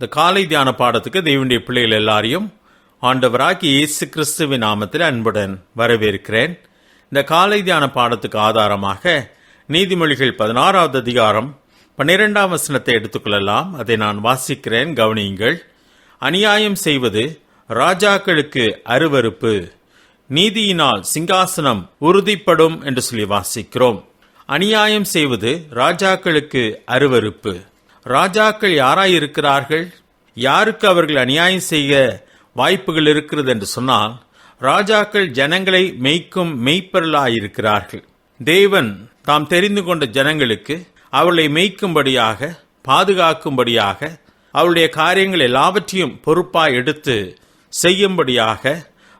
இந்த காலை தியான பாடத்துக்கு தேவனுடைய பிள்ளைகள் எல்லாரையும் ஆண்டவராகி இயேசு கிறிஸ்துவின் நாமத்தில் அன்புடன் வரவேற்கிறேன் இந்த காலை தியான பாடத்துக்கு ஆதாரமாக நீதிமொழிகள் பதினாறாவது அதிகாரம் பன்னிரெண்டாம் வசனத்தை எடுத்துக்கொள்ளலாம் அதை நான் வாசிக்கிறேன் கவனியுங்கள் அநியாயம் செய்வது ராஜாக்களுக்கு அருவருப்பு நீதியினால் சிங்காசனம் உறுதிப்படும் என்று சொல்லி வாசிக்கிறோம் அநியாயம் செய்வது ராஜாக்களுக்கு அருவருப்பு ராஜாக்கள் யாராயிருக்கிறார்கள்? யாருக்கு அவர்கள் அநியாயம் செய்ய வாய்ப்புகள் இருக்கிறது என்று சொன்னால் ராஜாக்கள் ஜனங்களை மெய்க்கும் மெய்ப்பொருளாயிருக்கிறார்கள். தேவன் தாம் தெரிந்து கொண்ட ஜனங்களுக்கு அவளை மெய்க்கும்படியாக பாதுகாக்கும்படியாக அவளுடைய காரியங்கள் எல்லாவற்றையும் பொறுப்பாய் எடுத்து செய்யும்படியாக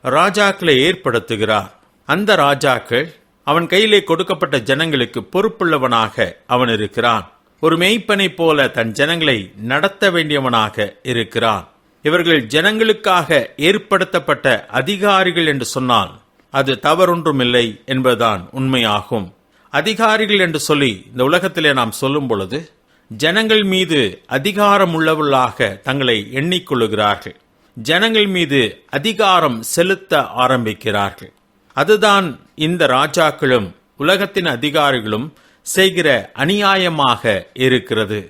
ராஜாக்களை ஏற்படுத்துகிறார். அந்த ராஜாக்கள் அவன் கையிலே கொடுக்கப்பட்ட ஜனங்களுக்கு பொறுப்புள்ளவனாக அவன் இருக்கிறான். ஒரு மெய்ப்பனைப் போல தன் ஜனங்களை நடத்த வேண்டியவனாக இருக்கிறான். இவர்கள் ஜனங்களுக்காக ஏற்படுத்தப்பட்ட அதிகாரிகள் என்று சொன்னால் அது தவறொன்றுமில்லை என்பதுதான் உண்மையாகும். அதிகாரிகள் என்று சொல்லி இந்த உலகத்திலே நாம் சொல்லும் பொழுது ஜனங்கள் மீது அதிகாரம் உள்ளவர்களாக தங்களை எண்ணிக்கொள்ளுகிறார்கள். ஜனங்கள் மீது அதிகாரம் செலுத்த ஆரம்பிக்கிறார்கள். அதுதான் இந்த ராஜாக்களும் உலகத்தின் அதிகாரிகளும் செய்கிற அநியாயமாக இருக்கிறது.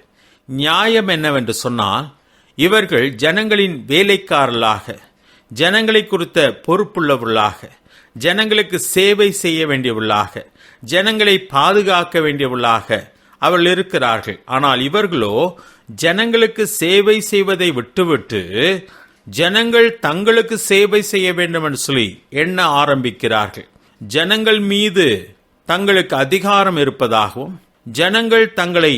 நியாயம் என்னவென்று சொன்னால் இவர்கள் ஜனங்களின் வேலைக்காரர்களாக ஜனங்களை குறித்த பொறுப்புள்ளவர்களாக ஜனங்களுக்கு சேவை செய்ய வேண்டியவர்களாக ஜனங்களை பாதுகாக்க வேண்டியவர்களாக அவர்கள் இருக்கிறார்கள். ஆனால் இவர்களோ ஜனங்களுக்கு சேவை செய்வதை விட்டுவிட்டு ஜனங்கள் தங்களுக்கு சேவை செய்ய வேண்டும் என்று சொல்லி எண்ண ஆரம்பிக்கிறார்கள். ஜனங்கள் மீது தங்களுக்கு அதிகாரம் இருப்பதாகவும் ஜனங்கள் தங்களை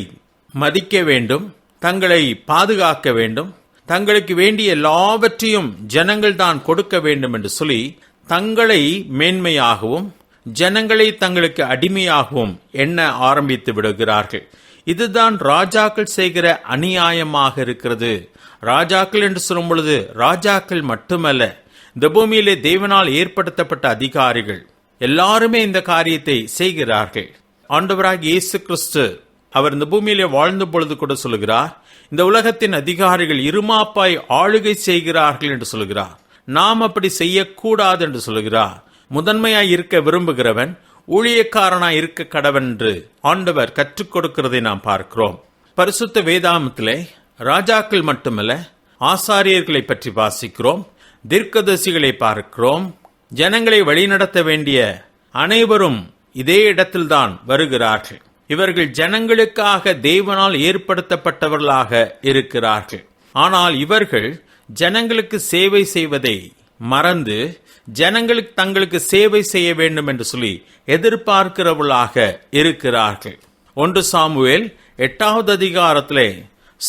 மதிக்க வேண்டும் தங்களை பாதுகாக்க வேண்டும் தங்களுக்கு வேண்டிய எல்லாவற்றையும் ஜனங்கள் தான் கொடுக்க வேண்டும் என்று சொல்லி தங்களை மேன்மையாகவும் ஜனங்களை தங்களுக்கு அடிமையாகவும் எண்ண ஆரம்பித்து விடுகிறார்கள். இதுதான் ராஜாக்கள் செய்கிற அநியாயமாக இருக்கிறது. ராஜாக்கள் என்று சொல்லும் பொழுது ராஜாக்கள் மட்டுமல்ல இந்த பூமியிலே தேவனால் ஏற்படுத்தப்பட்ட அதிகாரிகள் எல்லாருமே இந்த காரியத்தை செய்கிறார்கள். ஆண்டவராக இயேசு கிறிஸ்து அவர் இந்த பூமியிலே வாழ்ந்த பொழுது கூட சொல்லுகிறார் இந்த உலகத்தின் அதிகாரிகள் இருமாப்பாய் ஆளுகை செய்கிறார்கள் என்று சொல்லுகிறார். நாம் அப்படி செய்யக்கூடாது என்று சொல்லுகிறார். முதன்மையாய் இருக்க விரும்புகிறவன் ஊழியக்காரனாய் இருக்க கடவன் என்று ஆண்டவர் கற்றுக் கொடுக்கிறதை நாம் பார்க்கிறோம். பரிசுத்த வேதாமத்திலே ராஜாக்கள் மட்டுமல்ல ஆசாரியர்களை பற்றி வாசிக்கிறோம் தீர்க்கதரிசிகளை பார்க்கிறோம் ஜனங்களை வழிநடத்த வேண்டிய அனைவரும் இதே இடத்தில்தான் வருகிறார்கள். இவர்கள் ஜனங்களுக்காக தெய்வனால் ஏற்படுத்தப்பட்டவர்களாக இருக்கிறார்கள். ஆனால் இவர்கள் ஜனங்களுக்கு சேவை செய்வதை மறந்து ஜனங்களுக்கு தங்களுக்கு சேவை செய்ய வேண்டும் என்று சொல்லி எதிர்பார்க்கிறவர்களாக இருக்கிறார்கள். ஒன்று சாமுவேல் எட்டாவது அதிகாரத்திலே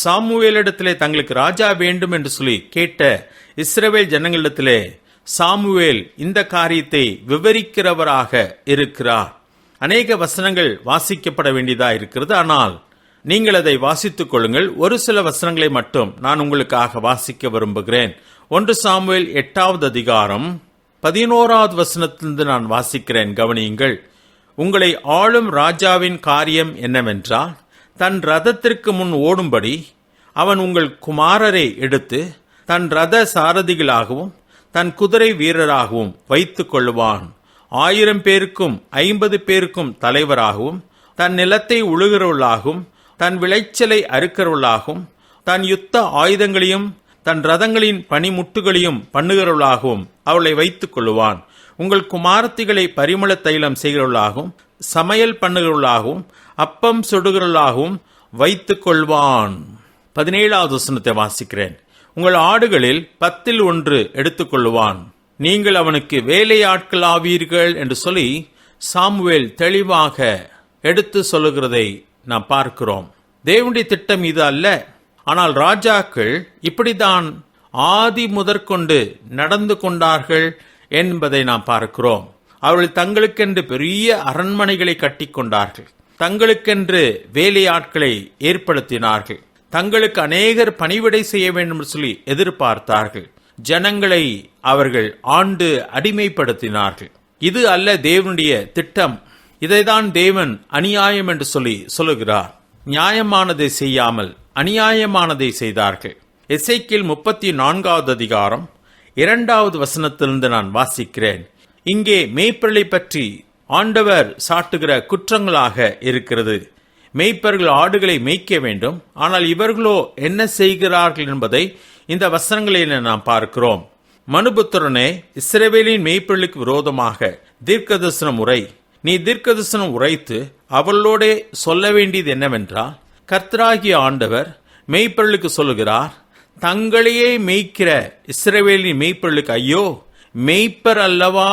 சாமுவேலிடத்திலே தங்களுக்கு ராஜா வேண்டும் என்று சொல்லி கேட்ட இஸ்ரவேல் ஜனங்களிடத்திலே சாமுவேல் இந்த காரியத்தை விவரிக்கிறவராக இருக்கிறார். அநேக வசனங்கள் வாசிக்கப்பட வேண்டியதா இருக்கிறது. ஆனால் நீங்கள் அதை வாசித்துக் கொள்ளுங்கள். ஒரு சில வசனங்களை மட்டும் நான் உங்களுக்காக வாசிக்க விரும்புகிறேன். ஒன்று சாமுவேல் எட்டாவது அதிகாரம் பதினோராவது வசனத்திலிருந்து நான் வாசிக்கிறேன். கவனியுங்கள். உங்களை ஆளும் ராஜாவின் காரியம் என்னவென்றால் தன் ரதத்திற்கு முன் ஓடும்படி அவன் உங்கள் குமாரரை எடுத்து தன் ரத சாரதிகளாகவும் தன் குதிரை வீரராகவும் வைத்து கொள்வான் ஆயிரம் பேருக்கும் ஐம்பது பேருக்கும் தலைவராகவும் தன் நிலத்தை உழுகிறவளாகவும் தன் விளைச்சலை அறுக்கிறவளாகவும் தன் யுத்த ஆயுதங்களையும் தன் ரதங்களின் பனிமுட்டுகளையும் பண்ணுகிறவளாகவும் அவளை வைத்துக் கொள்ளுவான். உங்கள் குமாரத்திகளை பரிமள தைலம் செய்கிறவளாகவும் சமையல் பண்ணுகிறவளாகவும் அப்பம் சுடுகிறவளாகவும் வைத்துக் கொள்வான். பதினேழாவது வசனத்தை வாசிக்கிறேன். உங்கள் ஆடுகளில் பத்தில் ஒன்று எடுத்துக்கொள்ளுவான். நீங்கள் அவனுக்கு வேலையாட்களாவீர்கள் என்று சொல்லி சாமுவேல் தெளிவாக எடுத்து சொல்லுகிறதை நாம் பார்க்கிறோம். தேவனுடைய திட்டம் இது அல்ல. ஆனால் ராஜாக்கள் இப்படிதான் ஆதி முதற்கொண்டு நடந்து கொண்டார்கள் என்பதை நாம் பார்க்கிறோம். அவர்கள் தங்களுக்கென்று பெரிய அரண்மனைகளை கட்டிக்கொண்டார்கள். தங்களுக்கென்று வேலையாட்களை ஏற்படுத்தினார்கள். தங்களுக்கு அநேகர் பணிவிடை செய்ய வேண்டும் என்று சொல்லி எதிர்பார்த்தார்கள். ஜனங்களை அவர்கள் ஆண்டு அடிமைப்படுத்தினார்கள். இது அல்ல தேவனுடைய திட்டம். இதைதான் தேவன் அநியாயம் என்று சொல்லி சொல்லுகிறார். நியாயமானதை செய்யாமல் அநியாயமானதை செய்தார்கள். எசைக்கில் முப்பத்தி நான்காவது அதிகாரம் இரண்டாவது வசனத்திலிருந்து நான் வாசிக்கிறேன். இங்கே மேய்ப்பர்களை பற்றி ஆண்டவர் சாட்டுகிற குற்றங்களாக இருக்கிறது. மெய்ப்பர்கள் ஆடுகளை மேய்க்க வேண்டும். ஆனால் இவர்களோ என்ன செய்கிறார்கள் என்பதை இந்த வசனங்களில் நாம் பார்க்கிறோம். மனுபுத்திரனே இஸ்ரேவேலின் மெய்ப்பொருளுக்கு விரோதமாக தீர்க்கதர்சனம் உரை. நீ தீர்க்கதர்சனம் உரைத்து அவளோடே சொல்ல வேண்டியது என்னவென்றால் கர்த்தராகிய ஆண்டவர் மெய்ப்பொருளுக்கு சொல்லுகிறார் தங்களையே மேய்க்கிற இஸ்ரவேலின் மெய்ப்பொருளுக்கு ஐயோ மெய்ப்பர் அல்லவா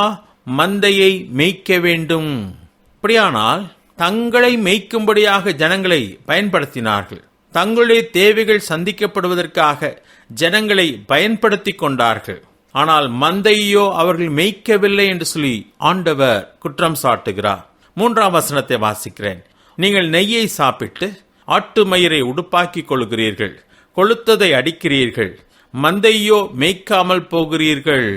மந்தையை மேய்க்க வேண்டும். அப்படியானால் தங்களை மேய்க்கும்படியாக ஜனங்களை பயன்படுத்தினார்கள். தங்களுடைய தேவைகள் சந்திக்கப்படுவதற்காக ஜனங்களை பயன்படுத்தி கொண்டார்கள். ஆனால் மந்தையோ அவர்கள் மேய்க்கவில்லை என்று சொல்லி ஆண்டவர் குற்றம் சாட்டுகிறார். மூன்றாம் வசனத்தை வாசிக்கிறேன். நீங்கள் நெய்யை சாப்பிட்டு ஆட்டு மயிரை உடுப்பாக்கிக் கொள்கிறீர்கள். கொளுத்ததை அடிக்கிறீர்கள். மந்தையோ மேய்க்காமல் போகிறீர்கள்.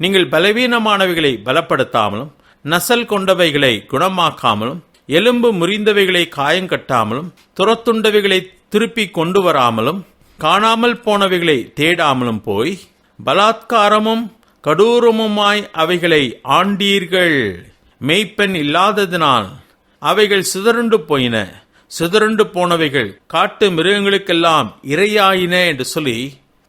நீங்கள் பலவீனமானவைகளை பலப்படுத்தாமலும் நசல் கொண்டவைகளை குணமாக்காமலும் எலும்பு முறிந்தவைகளை காயங்கட்டாமலும் துரத்துண்டவைகளை திருப்பி கொண்டு வராமலும் காணாமல் போனவைகளை தேடாமலும் போய் பலாத்காரமும் கடூரமுமாய் அவைகளை ஆண்டீர்கள். மெய்ப்பெண் இல்லாததினால் அவைகள் சிதறுண்டு போயின சிதறுண்டு போனவைகள் காட்டு மிருகங்களுக்கெல்லாம் இரையாயின என்று சொல்லி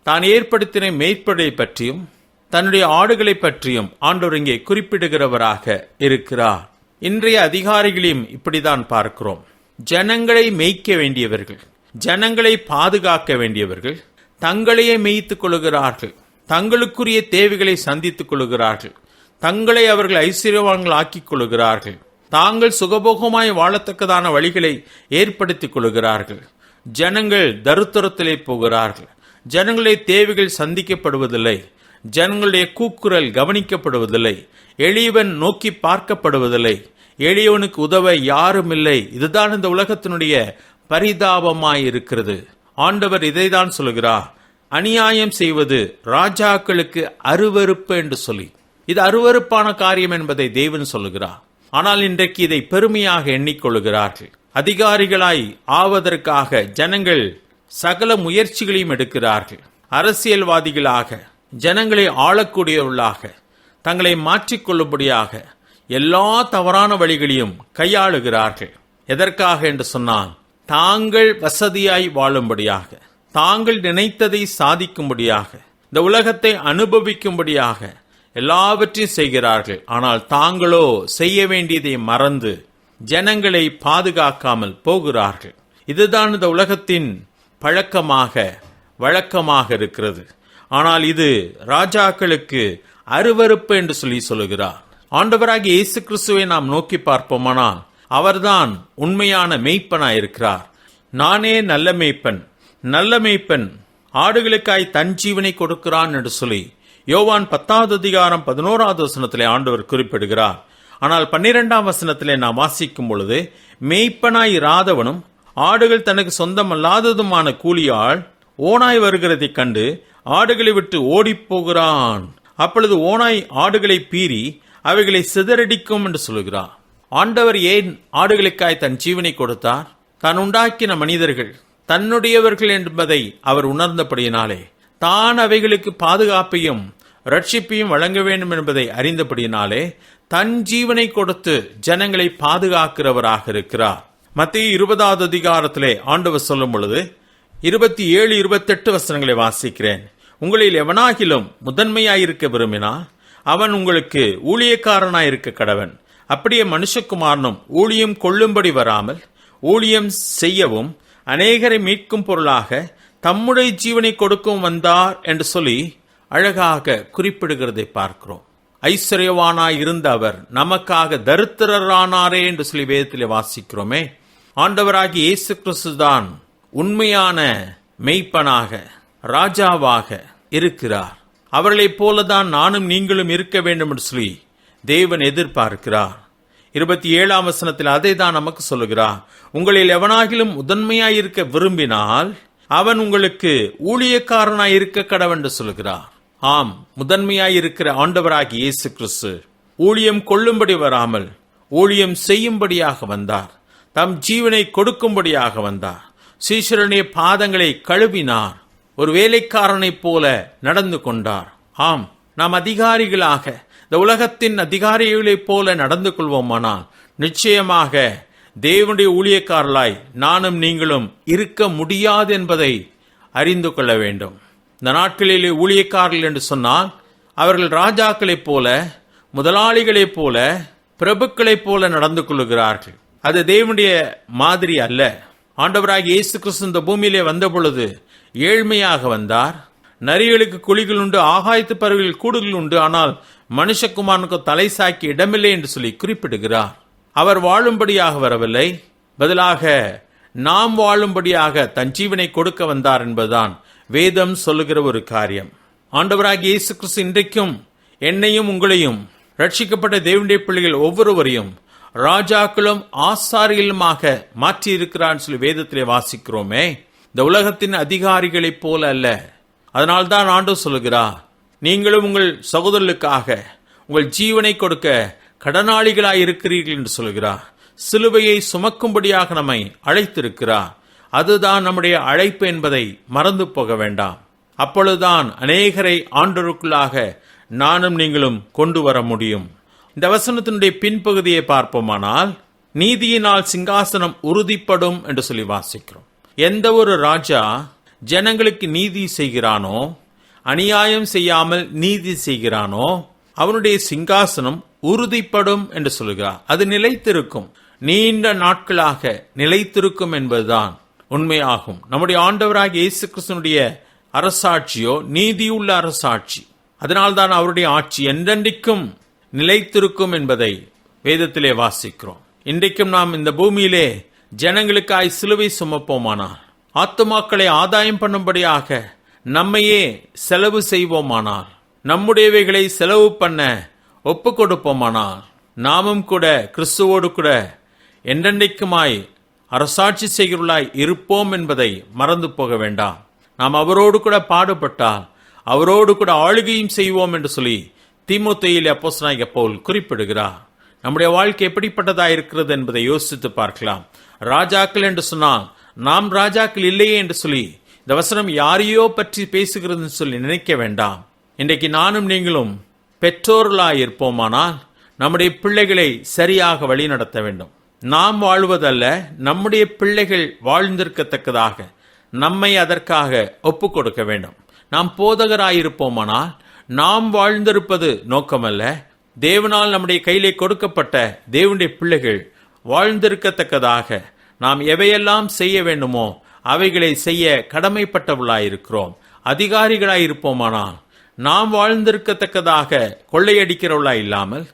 தான் ஏற்படுத்தின மெய்ப்படை பற்றியும் தன்னுடைய ஆடுகளை பற்றியும் ஆண்டோர் இங்கே குறிப்பிடுகிறவராக இருக்கிறார். இன்றைய அதிகாரிகளையும் இப்படிதான் பார்க்கிறோம். ஜனங்களை மெய்க்க வேண்டியவர்கள் ஜனங்களை பாதுகாக்க வேண்டியவர்கள் தங்களையே மெய்த்துக் கொள்கிறார்கள் தங்களுக்குரிய தேவைகளை சந்தித்துக் கொள்கிறார்கள் தங்களை அவர்கள் ஐஸ்வர்யவான்கள் ஆக்கிக் கொள்கிறார்கள் தாங்கள் சுகபோகமாய் வாழத்தக்கதான வழிகளை ஏற்படுத்திக் கொள்கிறார்கள் ஜனங்கள் தருத்தரத்திலே போகிறார்கள் ஜனங்களுடைய தேவைகள் சந்திக்கப்படுவதில்லை ஜனங்களுடைய கூக்குரல் கவனிக்கப்படுவதில்லை. எளியவன் நோக்கி பார்க்கப்படுவதில்லை. எளியவனுக்கு உதவ யாரும் இல்லை இதுதான் இந்த உலகத்தினுடைய பரிதாபமாய் இருக்கிறது ஆண்டவர் இதைதான் சொல்கிறார். அநியாயம் செய்வது ராஜாக்களுக்கு அருவருப்பு என்று சொல்லி. இது அருவருப்பான காரியம் என்பதை தேவன் சொல்லுகிறார். ஆனால் இன்றைக்கு இதை பெருமையாக எண்ணிக்கொள்கிறார்கள் அதிகாரிகளாய் ஆவதற்காக ஜனங்கள் சகல முயற்சிகளையும் எடுக்கிறார்கள். அரசியல்வாதிகளாக. ஜனங்களை ஆளக்கூடியவர்களாக தங்களை மாற்றிக்கொள்ளும்படியாக எல்லா தவறான வழிகளையும் கையாளுகிறார்கள். எதற்காக என்று சொன்னால் தாங்கள் வசதியாய் வாழும்படியாக தாங்கள் நினைத்ததை சாதிக்கும்படியாக இந்த உலகத்தை அனுபவிக்கும்படியாக எல்லாவற்றையும் செய்கிறார்கள். ஆனால் தாங்களோ செய்ய வேண்டியதை மறந்து ஜனங்களை பாதுகாக்காமல் போகிறார்கள். இதுதான் இந்த உலகத்தின் பழக்கமாக வழக்கமாக இருக்கிறது. ஆனால் இது ராஜாக்களுக்கு அருவருப்பு என்று சொல்லி சொல்லுகிறார். ஆண்டவராகி இயேசு கிறிஸ்துவை நாம் நோக்கி பார்ப்போமானால் அவர்தான் உண்மையான மெய்ப்பனாய் இருக்கிறார் நானே நல்ல மெய்ப்பன் நல்ல மெய்ப்பன் ஆடுகளுக்காய் தன் ஜீவனை கொடுக்கிறான் என்று சொல்லி யோவான் பத்தாவது அதிகாரம் பதினோராவது வசனத்திலே ஆண்டவர் குறிப்பிடுகிறார். ஆனால் பன்னிரெண்டாம் வசனத்திலே நாம் வாசிக்கும் பொழுது மெய்ப்பனாய் இராதவனும் ஆடுகள் தனக்கு சொந்தமல்லாததுமான கூலியாள் ஓனாய் வருகிறதைக் கண்டு ஆடுகளை விட்டு ஓடிப் போகிறான் அப்பொழுது ஓனாய் ஆடுகளை பீறி அவைகளை சிதறடிக்கும் என்று சொல்கிறார் ஆண்டவர் ஏன் ஆடுகளுக்காய் தன் ஜீவனை கொடுத்தார்? தான் உண்டாக்கின மனிதர்கள் தன்னுடையவர்கள் என்பதை அவர் உணர்ந்தபடியினாலே தான் அவைகளுக்கு பாதுகாப்பையும் ரட்சிப்பையும் வழங்க வேண்டும் என்பதை அறிந்தபடியினாலே தன் ஜீவனை கொடுத்து ஜனங்களை பாதுகாக்கிறவராக இருக்கிறார். மத்திய இருபதாவது அதிகாரத்திலே ஆண்டவர் சொல்லும் பொழுது இருபத்தி ஏழு இருபத்தெட்டு வசனங்களை வாசிக்கிறேன். உங்களில் எவனாகிலும் முதன்மையாயிருக்க விரும்பினால் அவன் உங்களுக்கு ஊழியக்காரனாயிருக்க கடவன். அப்படியே மனுஷகுமாரனும் ஊழியம் கொள்ளும்படி வராமல் ஊழியம் செய்யவும் அநேகரை மீட்கும் பொருளாக தம்முடைய ஜீவனை கொடுக்கவும் வந்தார் என்று சொல்லி அழகாக குறிப்பிடுகிறதை பார்க்கிறோம். ஐஸ்வர்யவானாய் இருந்த அவர் நமக்காக தரித்திரரானாரே என்று சொல்லி வேதத்தில் வாசிக்கிறோமே. ஆண்டவராகி இயேசு கிறிஸ்து தான் உண்மையான மெய்ப்பனாக ராஜாவாக இருக்கிறார். அவர்களைப் போலதான் நானும் நீங்களும் இருக்க வேண்டும் என்று சொல்லி தேவன் எதிர்பார்க்கிறார். இருபத்தி ஏழாம் வசனத்தில் அதை தான் நமக்கு சொல்லுகிறார். உங்களில் எவனாகிலும் முதன்மையாய் இருக்க விரும்பினால் அவன் உங்களுக்கு ஊழியக்காரனாய் இருக்க கடவன் என்று சொல்லுகிறார். ஆம் முதன்மையாய் இருக்கிற ஆண்டவராகி இயேசு கிறிஸ்து ஊழியம் கொள்ளும்படி வராமல் ஊழியம் செய்யும்படியாக வந்தார். தம் ஜீவனை கொடுக்கும்படியாக வந்தார். சீஸ்வரனுடைய பாதங்களை கழுவினார். ஒரு வேலைக்காரனைப் போல நடந்து கொண்டார். ஆம் நாம் அதிகாரிகளாக இந்த உலகத்தின் அதிகாரிகளைப் போல நடந்து கொள்வோமானால் நிச்சயமாக தேவனுடைய ஊழியக்காரலாய் நானும் நீங்களும் இருக்க முடியாது என்பதை அறிந்து கொள்ள வேண்டும். இந்த நாட்களிலே ஊழியக்காரர்கள் என்று சொன்னால் அவர்கள் ராஜாக்களைப் போல முதலாளிகளைப் போல பிரபுக்களைப் போல நடந்து கொள்கிறார்கள் அது தேவனுடைய மாதிரி அல்ல. ஆண்டவராக இயேசு கிறிஸ்து இந்த பூமியிலே வந்த பொழுது ஏழ்மையாக வந்தார். நரிகளுக்கு குழிகள் உண்டு ஆகாயத்து பறவைகள் கூடுகள் உண்டு ஆனால் மனுஷகுமாரனுக்கு தலை சாக்கி இடமில்லை என்று சொல்லி குறிப்பிடுகிறார். அவர் வாழும்படியாக வரவில்லை. பதிலாக நாம் வாழும்படியாக தன் ஜீவனை கொடுக்க வந்தார் என்பதுதான் வேதம் சொல்லுகிற ஒரு காரியம். ஆண்டவராக இயேசு கிறிஸ்து இன்றைக்கும் என்னையும் உங்களையும் ரட்சிக்கப்பட்ட தேவனுடைய பிள்ளைகள் ஒவ்வொருவரையும் ராஜாக்களும் ஆசாரிகளுமாக மாற்றி சொல்லி வேதத்திலே வாசிக்கிறோமே. இந்த உலகத்தின் அதிகாரிகளைப் போல அல்ல. அதனால்தான் ஆண்டு சொல்கிறார் நீங்களும் உங்கள் சகோதரர்களுக்காக உங்கள் ஜீவனை கொடுக்க கடனாளிகளாய் இருக்கிறீர்கள் என்று சொல்கிறார் சிலுவையை சுமக்கும்படியாக நம்மை அழைத்திருக்கிறார். அதுதான் நம்முடைய அழைப்பு என்பதை மறந்து போக வேண்டாம். அப்பொழுதுதான் அநேகரை ஆண்டருக்குள்ளாக நானும் நீங்களும் கொண்டு வர முடியும். இந்த வசனத்தினுடைய பின்பகுதியை பார்ப்போமானால் நீதியினால் சிங்காசனம் உறுதிப்படும் என்று சொல்லி வாசிக்கிறோம். எந்த ஒரு ராஜா ஜனங்களுக்கு நீதி செய்கிறானோ அநியாயம் செய்யாமல் நீதி செய்கிறானோ அவனுடைய சிங்காசனம் உறுதிப்படும் என்று சொல்கிறார் அது நிலைத்திருக்கும். நீண்ட நாட்களாக நிலைத்திருக்கும் என்பதுதான் உண்மையாகும். நம்முடைய ஆண்டவராக இயேசு கிறிஸ்தனுடைய அரசாட்சியோ நீதியுள்ள அரசாட்சி. அதனால்தான் அவருடைய ஆட்சி என்றென்றைக்கும் நிலைத்திருக்கும் என்பதை வேதத்திலே வாசிக்கிறோம். இன்றைக்கும் நாம் இந்த பூமியிலே ஜனங்களுக்காய் சிலுவை சுமப்போமானால் ஆத்துமாக்களை ஆதாயம் பண்ணும்படியாக நம்மையே செலவு செய்வோமானால் நம்முடையவைகளை செலவு பண்ண ஒப்பு கொடுப்போமானால் நாமும் கூட கிறிஸ்துவோடு கூட என்றென்றைக்குமாய் அரசாட்சி செய்கிறவர்களாய் இருப்போம் என்பதை மறந்து போக வேண்டாம். நாம் அவரோடு கூட பாடுபட்டால் அவரோடு கூட ஆளுகையும் செய்வோம் என்று சொல்லி தீமுத்தையில் அப்போஸ்தலனாகிய பவுல் குறிப்பிடுகிறார் நம்முடைய வாழ்க்கை எப்படிப்பட்டதாக இருக்கிறது என்பதை யோசித்து பார்க்கலாம். ராஜாக்கள் என்று சொன்னால் நாம் ராஜாக்கள் இல்லையே என்று சொல்லி இந்த வசனம் யாரையோ பற்றி பேசுகிறதுன்னு சொல்லி நினைக்க வேண்டாம். இன்றைக்கு நானும் நீங்களும் பெற்றோர்களாய் இருப்போமானால் நம்முடைய பிள்ளைகளை சரியாக வழி நடத்த வேண்டும். நாம் வாழ்வதல்ல நம்முடைய பிள்ளைகள் வாழ்ந்திருக்கத்தக்கதாக நம்மை அதற்காக ஒப்பு கொடுக்க வேண்டும். நாம் போதகராயிருப்போமானால் நாம் வாழ்ந்திருப்பது நோக்கமல்ல. தேவனால் நம்முடைய கையிலே கொடுக்கப்பட்ட தேவனுடைய பிள்ளைகள் வாழ்ந்திருக்கத்தக்கதாக நாம் எவையெல்லாம் செய்ய வேண்டுமோ அவைகளை செய்ய கடமைப்பட்டவளாயிருக்கிறோம் அதிகாரிகளாயிருப்போமானால் நாம் வாழ்ந்திருக்கத்தக்கதாக கொள்ளையடிக்கிறவளா இல்லாமல்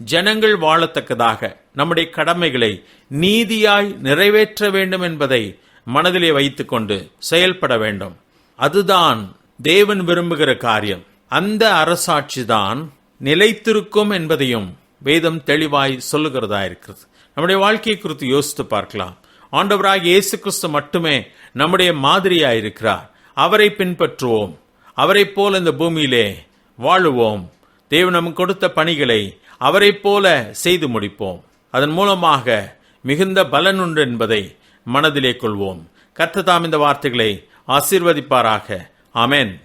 ஜனங்கள் வாழத்தக்கதாக நம்முடைய கடமைகளை நீதியாய் நிறைவேற்ற வேண்டும் என்பதை மனதிலே வைத்துக்கொண்டு செயல்பட வேண்டும். அதுதான் தேவன் விரும்புகிற காரியம். அந்த அரசாட்சி தான் நிலைத்திருக்கும் என்பதையும் வேதம் தெளிவாய் சொல்லுகிறதா இருக்கிறது. நம்முடைய வாழ்க்கையை குறித்து யோசித்து பார்க்கலாம். ஆண்டவராக இயேசு கிறிஸ்து மட்டுமே நம்முடைய மாதிரியாக இருக்கிறார். அவரை பின்பற்றுவோம். அவரைப் போல இந்த பூமியிலே வாழுவோம். தேவன் நமக்கு கொடுத்த பணிகளை அவரைப் போல செய்து முடிப்போம். அதன் மூலமாக மிகுந்த பலன் உண்டு என்பதை மனதிலே கொள்வோம். கர்த்ததாம் இந்த வார்த்தைகளை ஆசீர்வதிப்பாராக. அமேன்